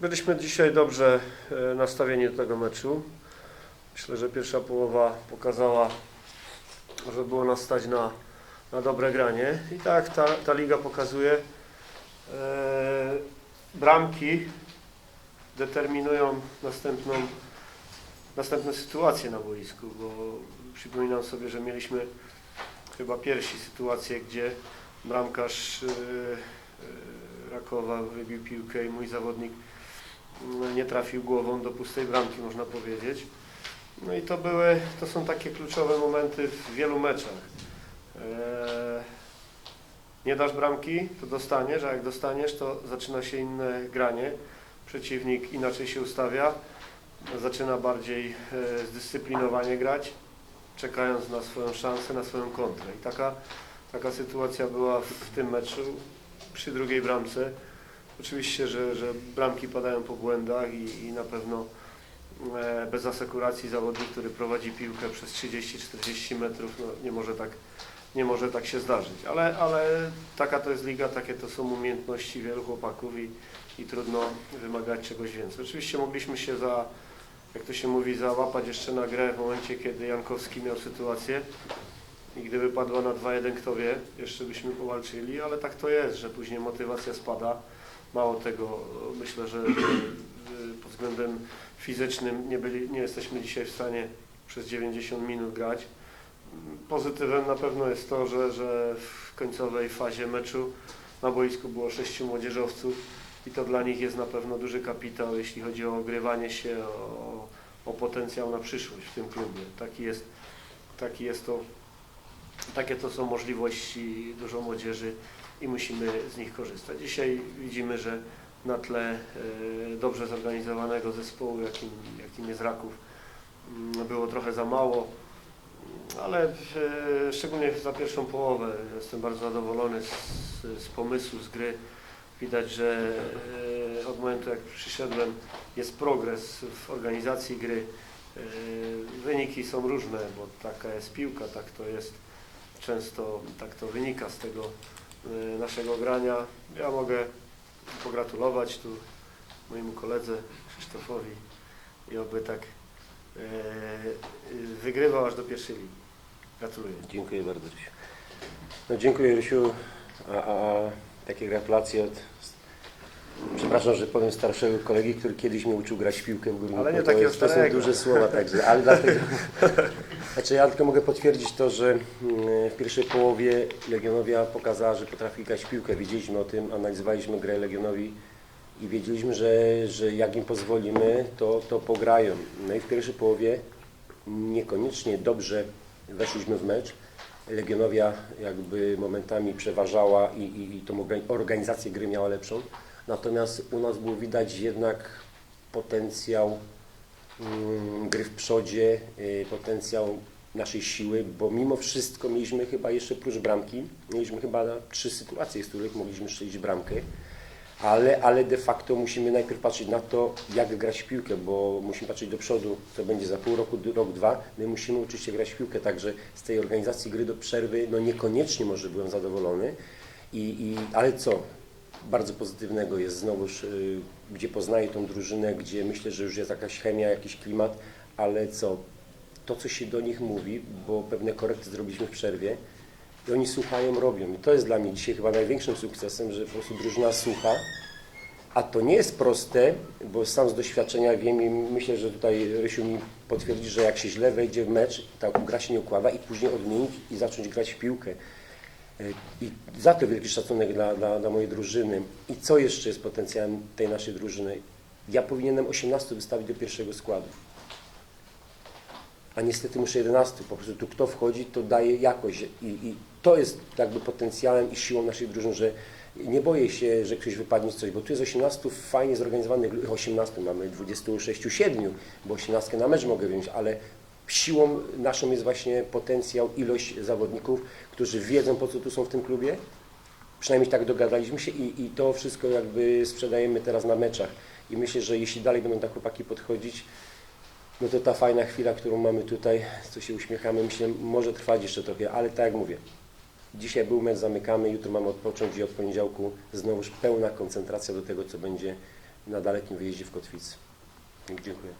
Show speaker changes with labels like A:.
A: Byliśmy dzisiaj dobrze e, nastawieni do tego meczu. Myślę, że pierwsza połowa pokazała, że było nas stać na, na dobre granie. I tak ta, ta liga pokazuje, e, bramki determinują następną, następne sytuacje na boisku, bo przypominam sobie, że mieliśmy chyba pierwsi sytuację, gdzie bramkarz e, e, Rakowa wybił piłkę i mój zawodnik nie trafił głową do pustej bramki, można powiedzieć. No i to były, to są takie kluczowe momenty w wielu meczach. Eee, nie dasz bramki, to dostaniesz, a jak dostaniesz, to zaczyna się inne granie. Przeciwnik inaczej się ustawia, zaczyna bardziej e, zdyscyplinowanie grać, czekając na swoją szansę, na swoją kontrę. I taka, taka sytuacja była w tym meczu przy drugiej bramce. Oczywiście, że, że bramki padają po błędach i, i na pewno e, bez asekuracji zawodnik, który prowadzi piłkę przez 30-40 metrów, no, nie, może tak, nie może tak się zdarzyć. Ale, ale taka to jest liga, takie to są umiejętności wielu chłopaków i, i trudno wymagać czegoś więcej. Oczywiście mogliśmy się za, jak to się mówi, załapać jeszcze na grę w momencie, kiedy Jankowski miał sytuację. I gdyby padła na 2-1, kto wie, jeszcze byśmy powalczyli, ale tak to jest, że później motywacja spada. Mało tego, myślę, że, pod względem fizycznym nie, byli, nie jesteśmy dzisiaj w stanie przez 90 minut grać. Pozytywem na pewno jest to, że, że w końcowej fazie meczu na boisku było sześciu młodzieżowców i to dla nich jest na pewno duży kapitał, jeśli chodzi o ogrywanie się, o, o potencjał na przyszłość w tym klubie. Taki jest, taki jest to, takie to są możliwości dużo młodzieży i musimy z nich korzystać. Dzisiaj widzimy, że na tle e, dobrze zorganizowanego zespołu, jakim, jakim jest Raków, mm, było trochę za mało, ale e, szczególnie za pierwszą połowę jestem bardzo zadowolony z, z pomysłu, z gry. Widać, że e, od momentu jak przyszedłem jest progres w organizacji gry. Wyniki są różne, bo taka jest piłka, tak to jest często, tak to wynika z tego e, naszego grania. Ja mogę pogratulować tu mojemu koledze Krzysztofowi i oby tak e, wygrywał aż do pierwszej ligi. Gratuluję.
B: Dziękuję bardzo. Rysiu. No, dziękuję Rysiu, a, a, takie gratulacje od, przepraszam, że powiem starszego kolegi, który kiedyś mnie uczył grać w piłkę w górniku.
A: Ale nie
B: to, jest, to są duże słowa także, ale dlatego, znaczy ja tylko mogę potwierdzić to, że mm, w pierwszej połowie Legionowia pokazała, że potrafi grać piłkę. Wiedzieliśmy o tym, analizowaliśmy grę Legionowi i wiedzieliśmy, że, że jak im pozwolimy, to, to pograją. No i w pierwszej połowie niekoniecznie dobrze weszliśmy w mecz. Legionowia jakby momentami przeważała i, i, i tą orga- organizację gry miała lepszą. Natomiast u nas było widać jednak potencjał gry w przodzie, y, potencjał naszej siły, bo mimo wszystko mieliśmy chyba jeszcze prócz bramki, mieliśmy chyba trzy sytuacje, z których mogliśmy strzelić bramkę. Ale, ale de facto musimy najpierw patrzeć na to, jak grać w piłkę, bo musimy patrzeć do przodu, co będzie za pół roku, rok, dwa. My musimy się grać w piłkę, także z tej organizacji gry do przerwy, no niekoniecznie może byłem zadowolony, I, i, ale co? Bardzo pozytywnego jest znowuż, y, gdzie poznaję tą drużynę, gdzie myślę, że już jest jakaś chemia, jakiś klimat, ale co? To, co się do nich mówi, bo pewne korekty zrobiliśmy w przerwie, i oni słuchają, robią. I to jest dla mnie dzisiaj chyba największym sukcesem, że po prostu drużyna słucha. A to nie jest proste, bo sam z doświadczenia wiem i myślę, że tutaj Rysiu mi potwierdzi, że jak się źle wejdzie w mecz, ta gra się nie układa i później odmienić i zacząć grać w piłkę. I za to wielki szacunek dla, dla, dla mojej drużyny. I co jeszcze jest potencjałem tej naszej drużyny? Ja powinienem 18 wystawić do pierwszego składu a niestety muszę 11. Po prostu tu kto wchodzi, to daje jakość i, i to jest jakby potencjałem i siłą naszej drużyny, że nie boję się, że ktoś wypadnie z coś, bo tu jest 18 fajnie zorganizowanych, 18 mamy 26, 7, bo 18 na mecz mogę wziąć, ale siłą naszą jest właśnie potencjał, ilość zawodników, którzy wiedzą po co tu są w tym klubie, przynajmniej tak dogadaliśmy się i, i to wszystko jakby sprzedajemy teraz na meczach i myślę, że jeśli dalej będą tak chłopaki podchodzić, no to ta fajna chwila, którą mamy tutaj, co się uśmiechamy, myślę, może trwać jeszcze trochę, ale tak jak mówię, dzisiaj był mecz, zamykamy, jutro mamy odpocząć i od poniedziałku znowuż pełna koncentracja do tego, co będzie na dalekim wyjeździe w Kotwicy. Dziękuję.